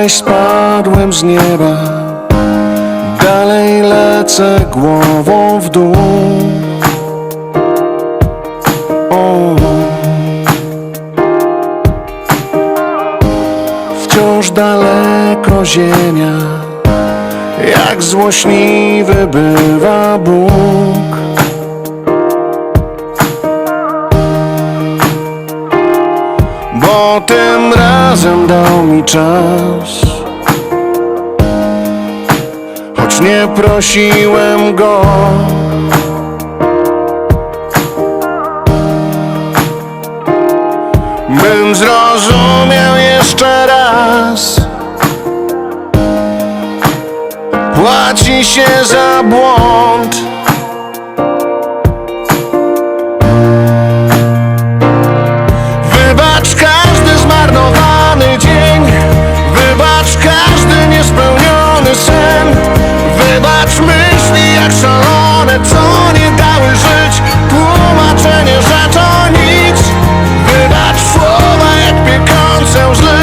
Gdzieś spadłem z nieba Dalej lecę głową w dół o. Wciąż daleko ziemia Jak złośliwy bywa Bóg Bo tym razem dał mi czas. Choć nie prosiłem go. Bym zrozumiał jeszcze raz. Płaci się za błąd niespełniony sen Wybacz myśli jak szalone, co nie dały żyć. Tłumaczenie, że to nic. Wybacz słowa jak piekące łzy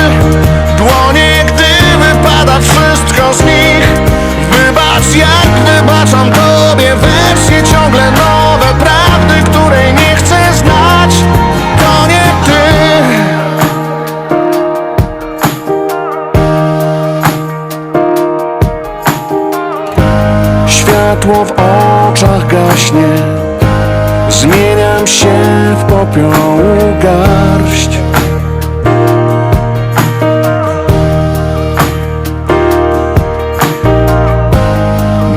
Dłonie, gdy wypada wszystko z nich. Wybacz jak wybaczam Światło w oczach gaśnie. Zmieniam się w popiołu garść.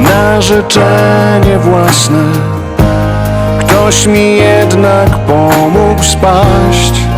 Na życzenie własne. Ktoś mi jednak pomógł spaść